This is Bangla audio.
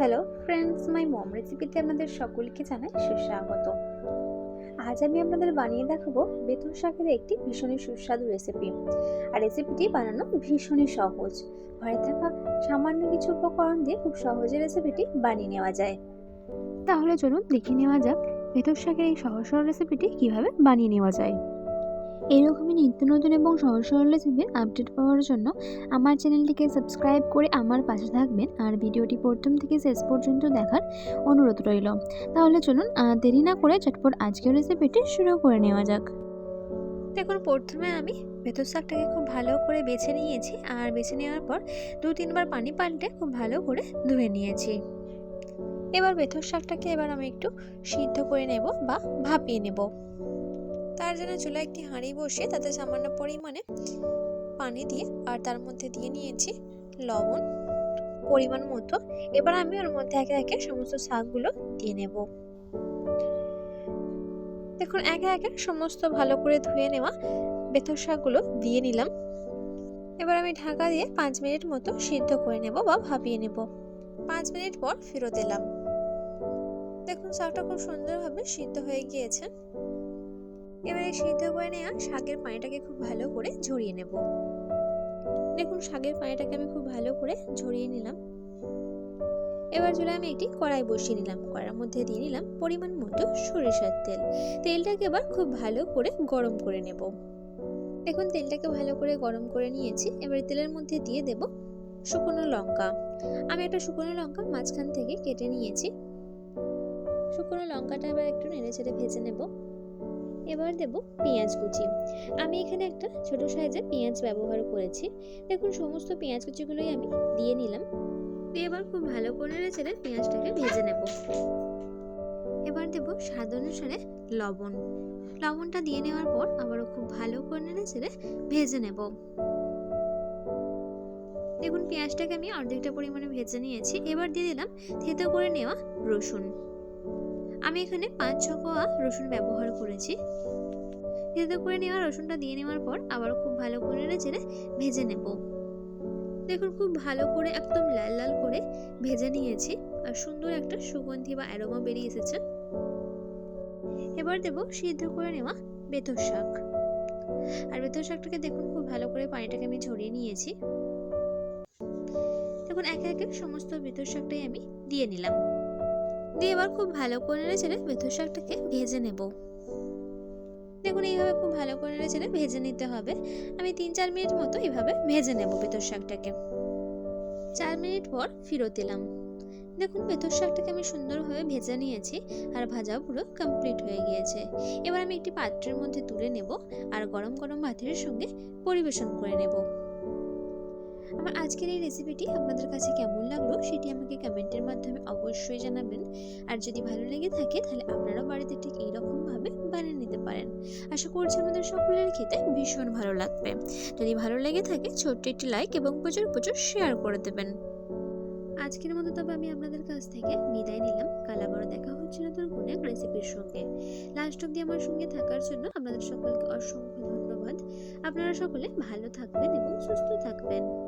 হ্যালো ফ্রেন্ডস মাই মম রেসিপিতে আপনাদের সকলকে জানাই সুস্বাগত। আজ আমি আপনাদের বানিয়ে দেখাবো বেতন শাকের একটি ভীষণই সুস্বাদু রেসিপি আর রেসিপিটি বানানো ভীষণই সহজ। ঘরে থাকা সামান্য কিছু উপকরণ দিয়ে খুব সহজে রেসিপিটি বানিয়ে নেওয়া যায়। তাহলে চলুন দেখে নেওয়া যাক, বেতন শাকের এই সহজ সরল রেসিপিটি কীভাবে বানিয়ে নেওয়া যায়। এরকমই নিত্য নতুন এবং সহজ সরল রেসিপির আপডেট পাওয়ার জন্য আমার চ্যানেলটিকে সাবস্ক্রাইব করে আমার পাশে থাকবেন আর ভিডিওটি প্রথম থেকে শেষ পর্যন্ত দেখার অনুরোধ রইল। তাহলে চলুন দেরি না করে চটপট আজকের রেসিপিটি শুরু করে নেওয়া যাক। দেখুন, প্রথমে আমি ভেতর শাকটাকে খুব ভালো করে বেছে নিয়েছি আর বেছে নেওয়ার পর দু, তিনবার পানি পাল্টে খুব ভালো করে ধুয়ে নিয়েছি। এবার বেথর শাকটাকে এবার আমি একটু সিদ্ধ করে নেব বা ভাপিয়ে নেব। তার জন্য চুলা একটি হাঁড়ি বসিয়ে তাতে সামান্য পরিমাণে পানি দিয়ে আর তার মধ্যে দিয়ে নিয়েছি লবণ পরিমাণ মতো। এবার আমি ওর মধ্যে একে একে সমস্ত শাকগুলো দিয়ে নেব। দেখুন, একে একে সমস্ত ভালো করে ধুয়ে নেওয়া বেথর শাকগুলো দিয়ে নিলাম। এবার আমি ঢাকা দিয়ে পাঁচ মিনিট মতো সিদ্ধ করে নেব বা ভাপিয়ে নেব। পাঁচ মিনিট পর ফেরত এলাম। দেখুন, শাকটা খুব সুন্দরভাবে সিদ্ধ হয়ে গিয়েছে। এবারে সিদ্ধ করে নেওয়া শাকের পানিটাকে খুব ভালো করে ঝরিয়ে নেব। দেখুন, শাকের পানিটাকে আমি খুব ভালো করে ঝরিয়ে নিলাম। এবার চলে আমি একটি কড়াই বসিয়ে নিলাম। কড়ার মধ্যে দিয়ে নিলাম পরিমাণ মতো সরিষার তেল। তেলটাকে এবার খুব ভালো করে গরম করে নেব। দেখুন, তেলটাকে ভালো করে গরম করে নিয়েছি। এবার তেলের মধ্যে দিয়ে দেব শুকনো লঙ্কা। আমি একটা শুকনো লঙ্কা মাঝখান থেকে কেটে নিয়েছি। শুকনো লঙ্কাটা এবার একটু নেড়ে চেড়ে ভেজে নেব। এবার দেব পেঁয়াজ কুচি। আমি এখানে একটা ছোট সাইজের পেঁয়াজ ব্যবহার করেছি। দেখুন, সমস্ত পেঁয়াজ কুচিগুলোই আমি দিয়ে নিলাম। এবার খুব ভালো করে নেড়ে পেঁয়াজটাকে ভেজে নেব। এবার দেব স্বাদ অনুসারে লবণ। লবণটা দিয়ে নেওয়ার পর আবারও খুব ভালো করে নেড়ে ভেজে নেব। দেখুন, পেঁয়াজটাকে আমি অর্ধেকটা পরিমাণে ভেজে নিয়েছি। এবার দিয়ে দিলাম থেতো করে নেওয়া রসুন। আমি এখানে পাঁচ ছ কোয়া রসুন ব্যবহার করেছি। থেতো করে নেওয়া রসুনটা দিয়ে নেওয়ার পর আবার খুব ভালো করে নেড়ে ভেজে নেব। দেখুন, খুব ভালো করে একদম লাল লাল করে ভেজে নিয়েছি আর সুন্দর একটা সুগন্ধি বা অ্যারোমা বেরিয়ে এসেছে। এবার দেব সিদ্ধ করে নেওয়া বেতর শাক। আর বেতর শাকটাকে দেখুন, খুব ভালো করে পানিটাকে আমি ঝরিয়ে নিয়েছি। দেখুন, একে একে সমস্ত বেতর শাকটাই আমি দিয়ে নিলাম। দিয়ে এবার খুব ভালো করে নেড়ে বেথর শাকটাকে ভেজে নেব। দেখুন, এইভাবে খুব ভালো করে নেড়ে ভেজে নিতে হবে। আমি তিন চার মিনিট মতো এইভাবে ভেজে নেব বেথর শাকটাকে চার মিনিট পর ফেরত এলাম। দেখুন বেথর শাকটাকে আমি সুন্দরভাবে ভেজে নিয়েছি আর ভাজা পুরো কমপ্লিট হয়ে গিয়েছে। এবার আমি একটি পাত্রের মধ্যে তুলে নেব আর গরম গরম ভাতের সঙ্গে পরিবেশন করে নেব। আমার আজকের এই রেসিপিটি আপনাদের কাছে কেমন লাগল সেটি আমাকে কমেন্টের মাধ্যমে অবশ্যই জানাবেন। আর যদি ভালো লেগে থাকে, তাহলে আপনারাও বাড়িতে ঠিক এইরকমভাবে বানিয়ে নিতে পারেন। আশা করছি আমাদের সকলের খেতে ভীষণ ভালো লাগবে। যদি ভালো লেগে থাকে, ছোট্ট একটি লাইক এবং প্রচুর প্রচুর শেয়ার করে দেবেন। আজকের মতো তবে আমি আপনাদের কাছ থেকে বিদায় নিলাম। কাল আবারও দেখা হচ্ছে নতুন কোনো এক রেসিপির সঙ্গে। লাস্ট অব্দি আমার সঙ্গে থাকার জন্য আপনাদের সকলকে অসংখ্য ধন্যবাদ। আপনারা সকলে ভালো থাকবেন এবং সুস্থ থাকবেন।